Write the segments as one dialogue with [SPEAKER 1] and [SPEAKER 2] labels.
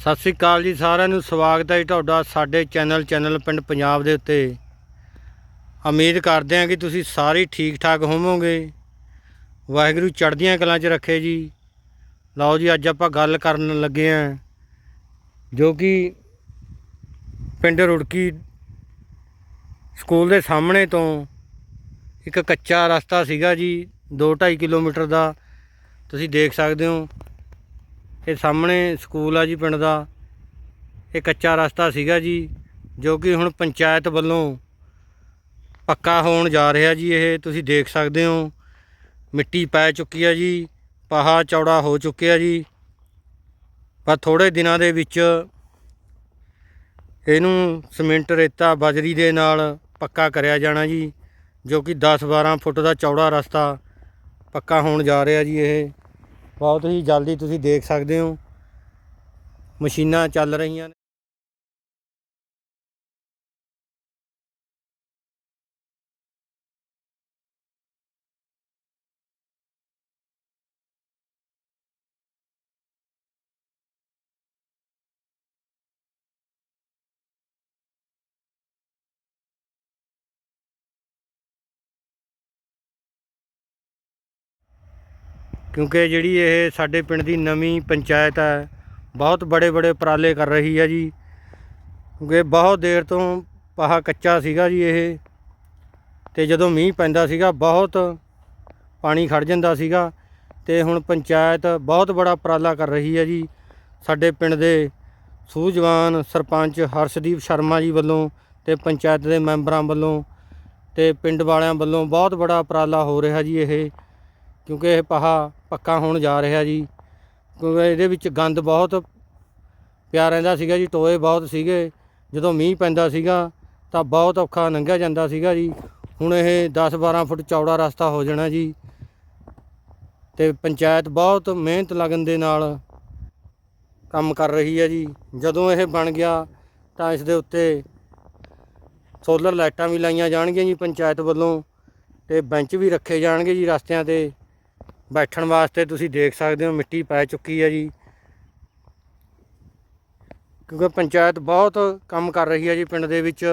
[SPEAKER 1] ਸਤਿ ਸ੍ਰੀ ਅਕਾਲ ਜੀ, ਸਾਰਿਆਂ ਨੂੰ ਸਵਾਗਤ ਹੈ ਜੀ ਤੁਹਾਡਾ ਸਾਡੇ ਚੈਨਲ ਚੈਨਲ ਪਿੰਡ ਪੰਜਾਬ ਦੇ ਉੱਤੇ। ਉਮੀਦ ਕਰਦੇ ਹਾਂ ਕਿ ਤੁਸੀਂ ਸਾਰੇ ਠੀਕ ਠਾਕ ਹੋਵੋਗੇ। ਵਾਹਿਗੁਰੂ ਚੜ੍ਹਦੀਆਂ ਕਲਾਂ 'ਚ ਰੱਖੇ ਜੀ। ਲਓ ਜੀ, ਅੱਜ ਆਪਾਂ ਗੱਲ ਕਰਨ ਲੱਗੇ ਹਾਂ, ਜੋ ਕਿ ਪਿੰਡ ਰੁੜਕੀ ਸਕੂਲ ਦੇ ਸਾਹਮਣੇ ਤੋਂ ਇੱਕ ਕੱਚਾ ਰਸਤਾ ਸੀਗਾ ਜੀ 2.5 ਕਿਲੋਮੀਟਰ ਦਾ। ਤੁਸੀਂ ਦੇਖ ਸਕਦੇ ਹੋ ਇਹ ਸਾਹਮਣੇ ਸਕੂਲ ਆ ਜੀ ਪਿੰਡ ਦਾ। ਇਹ ਕੱਚਾ ਰਸਤਾ ਸੀਗਾ ਜੀ, ਜੋ ਕਿ ਹੁਣ ਪੰਚਾਇਤ ਵੱਲੋਂ ਪੱਕਾ ਹੋਣ ਜਾ ਰਿਹਾ ਜੀ ਇਹ। ਤੁਸੀਂ ਦੇਖ ਸਕਦੇ ਹੋ, ਮਿੱਟੀ ਪੈ ਚੁੱਕੀ ਆ ਜੀ, ਪਹਾ ਚੌੜਾ ਹੋ ਚੁੱਕਿਆ ਜੀ। ਪਰ ਥੋੜੇ ਦਿਨਾਂ ਦੇ ਵਿੱਚ ਇਹਨੂੰ ਸੀਮੈਂਟ ਰੇਤਾ ਬਜਰੀ ਦੇ ਨਾਲ ਪੱਕਾ ਕਰਿਆ ਜਾਣਾ ਜੀ, ਜੋ ਕਿ 10-12 ਫੁੱਟ ਦਾ ਚੌੜਾ ਰਸਤਾ ਪੱਕਾ ਹੋਣ ਜਾ ਰਿਹਾ ਜੀ ਇਹ। ਬਹੁਤ ਹੀ ਜਲਦੀ ਤੁਸੀਂ ਦੇਖ ਸਕਦੇ ਹੋ। ਮਸ਼ੀਨਾਂ ਚੱਲ ਰਹੀਆਂ ਨੇ। ਕਿਉਂਕਿ ਜਿਹੜੀ ਇਹ ਸਾਡੇ ਪਿੰਡ ਦੀ ਨਵੀਂ ਪੰਚਾਇਤ ਹੈ, ਬਹੁਤ ਬੜੇ ਬੜੇ ਉਪਰਾਲੇ ਕਰ ਰਹੀ ਹੈ ਜੀ। ਕਿਉਂਕਿ ਬਹੁਤ ਦੇਰ ਤੋਂ ਪਹਾ ਕੱਚਾ ਸੀਗਾ ਜੀ ਇਹ। ਤੇ ਜਦੋਂ ਮੀਂਹ ਪੈਂਦਾ ਸੀਗਾ, ਬਹੁਤ ਪਾਣੀ ਖੜ ਜਾਂਦਾ ਸੀਗਾ। ਤੇ ਹੁਣ ਪੰਚਾਇਤ ਬਹੁਤ ਬੜਾ ਉਪਰਾਲਾ ਕਰ ਰਹੀ ਹੈ ਜੀ। ਸਾਡੇ ਪਿੰਡ ਦੇ ਸੂਝਵਾਨ ਸਰਪੰਚ ਹਰਸ਼ਦੀਪ ਸ਼ਰਮਾ ਜੀ ਵੱਲੋਂ ਤੇ ਪੰਚਾਇਤ ਦੇ ਮੈਂਬਰਾਂ ਵੱਲੋਂ ਤੇ ਪਿੰਡ ਵਾਲਿਆਂ ਵੱਲੋਂ ਬਹੁਤ ਬੜਾ ਉਪਰਾਲਾ ਹੋ ਰਿਹਾ ਜੀ ਇਹ। ਕਿਉਂਕਿ ਇਹ ਪਹਾ ਪੱਕਾ ਹੋਣ ਜਾ ਰਿਹਾ ਜੀ। ਕਿਉਂਕਿ ਇਹਦੇ ਵਿੱਚ ਗੰਦ ਬਹੁਤ ਪਿਆ ਰਹਿੰਦਾ ਸੀਗਾ ਜੀ, ਟੋਏ ਬਹੁਤ ਸੀਗੇ। ਜਦੋਂ ਮੀਂਹ ਪੈਂਦਾ ਸੀਗਾ ਤਾਂ ਬਹੁਤ ਔਖਾ ਲੰਘਿਆ ਜਾਂਦਾ ਸੀਗਾ ਜੀ। ਹੁਣ ਇਹ 10-12 ਫੁੱਟ ਚੌੜਾ ਰਸਤਾ ਹੋ ਜਾਣਾ ਜੀ। ਤੇ ਪੰਚਾਇਤ ਬਹੁਤ ਮਿਹਨਤ ਲਗਨ ਦੇ ਨਾਲ ਕੰਮ ਕਰ ਰਹੀ ਹੈ ਜੀ। ਜਦੋਂ ਇਹ ਬਣ ਗਿਆ ਤਾਂ ਇਸ ਦੇ ਉੱਤੇ ਸੋਲਰ ਲਾਈਟਾਂ ਵੀ ਲਾਈਆਂ ਜਾਣਗੀਆਂ ਜੀ ਪੰਚਾਇਤ ਵੱਲੋਂ। ਤੇ ਬੈਂਚ ਵੀ ਰੱਖੇ ਜਾਣਗੇ ਜੀ ਰਸਤਿਆਂ ਤੇ। ਬੈਠਣ ਵਾਸਤੇ ਤੁਸੀਂ ਦੇਖ ਸਕਦੇ ਹੋ ਮਿੱਟੀ ਪੈ ਚੁੱਕੀ ਹੈ ਜੀ। ਕਿਉਂਕਿ ਪੰਚਾਇਤ ਬਹੁਤ ਕੰਮ ਕਰ ਰਹੀ ਹੈ ਜੀ ਪਿੰਡ ਦੇ ਵਿੱਚ।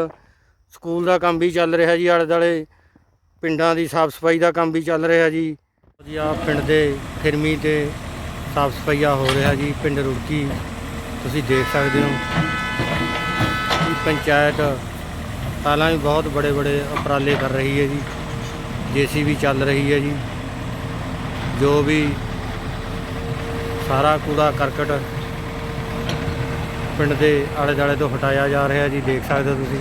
[SPEAKER 1] ਸਕੂਲ ਦਾ ਕੰਮ ਵੀ ਚੱਲ ਰਿਹਾ ਜੀ ਆਲੇ ਦੁਆਲੇ ਪਿੰਡਾਂ ਦੀ ਸਾਫ਼ ਸਫ਼ਾਈ ਦਾ ਕੰਮ ਵੀ ਚੱਲ ਰਿਹਾ ਜੀ। ਜੀ ਆ ਪਿੰਡ ਦੇ ਫਿਰਮੀ ਤੇ ਸਾਫ਼ ਸਫਾਈਆ ਹੋ ਰਿਹਾ ਜੀ, ਪਿੰਡ ਰੁੜਕੀ। ਤੁਸੀਂ ਦੇਖ ਸਕਦੇ ਹੋ ਪੰਚਾਇਤ ਪਹਿਲਾਂ ਵੀ ਬਹੁਤ ਬੜੇ ਬੜੇ ਉਪਰਾਲੇ ਕਰ ਰਹੀ ਹੈ ਜੀ। ਜੀਸੀਬੀ ਚੱਲ ਰਹੀ ਹੈ ਜੀ। ਜੋ ਵੀ ਸਾਰਾ ਕੂੜਾ ਕਰਕਟ ਪਿੰਡ ਦੇ ਆਲੇ ਦੁਆਲੇ ਤੋਂ ਹਟਾਇਆ ਜਾ ਰਿਹਾ ਜੀ, ਦੇਖ ਸਕਦੇ ਹੋ ਤੁਸੀਂ।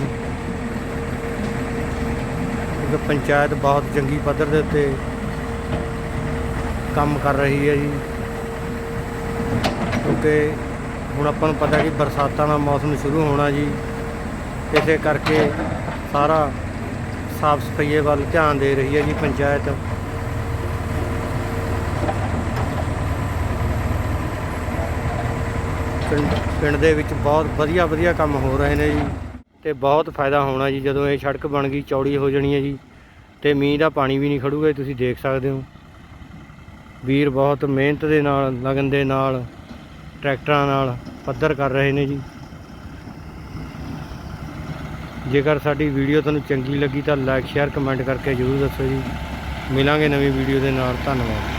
[SPEAKER 1] ਕਿਉਂਕਿ ਪੰਚਾਇਤ ਬਹੁਤ ਚੰਗੀ ਪੱਧਰ ਦੇ ਉੱਤੇ ਕੰਮ ਕਰ ਰਹੀ ਹੈ ਜੀ। ਕਿਉਂਕਿ ਹੁਣ ਆਪਾਂ ਨੂੰ ਪਤਾ ਕਿ ਬਰਸਾਤਾਂ ਦਾ ਮੌਸਮ ਸ਼ੁਰੂ ਹੋਣਾ ਜੀ। ਇਸੇ ਕਰਕੇ ਸਾਰਾ ਸਾਫ਼ ਸਫਾਈਏ ਵੱਲ ਧਿਆਨ ਦੇ ਰਹੀ ਹੈ ਜੀ ਪੰਚਾਇਤ। ਪਿੰਡ ਪਿੰਡ ਦੇ ਵਿੱਚ ਬਹੁਤ ਵਧੀਆ ਵਧੀਆ ਕੰਮ ਹੋ ਰਹੇ ਨੇ ਜੀ ਤੇ ਬਹੁਤ ਫਾਇਦਾ ਹੋਣਾ ਜੀ ਜਦੋਂ ਇਹ ਸੜਕ ਬਣ ਗਈ, ਚੌੜੀ ਹੋ ਜਾਣੀ ਹੈ ਜੀ ਤੇ ਮੀਂਹ ਦਾ ਪਾਣੀ ਵੀ ਨਹੀਂ ਖੜੂਗਾ, ਤੁਸੀਂ ਦੇਖ ਸਕਦੇ ਹੋ। ਵੀਰ ਬਹੁਤ ਮਿਹਨਤ ਦੇ ਨਾਲ, ਲਗਨ ਦੇ ਨਾਲ, ਟਰੈਕਟਰਾਂ ਨਾਲ ਪੱਧਰ ਕਰ ਰਹੇ ਨੇ ਜੀ। ਜੇਕਰ ਸਾਡੀ ਵੀਡੀਓ ਤੁਹਾਨੂੰ ਚੰਗੀ ਲੱਗੀ ਤਾਂ ਲਾਈਕ ਸ਼ੇਅਰ ਕਮੈਂਟ ਕਰਕੇ ਜਰੂਰ ਦੱਸੋ ਜੀ। ਮਿਲਾਂਗੇ ਨਵੀਂ ਵੀਡੀਓ ਦੇ ਨਾਲ। ਧੰਨਵਾਦ।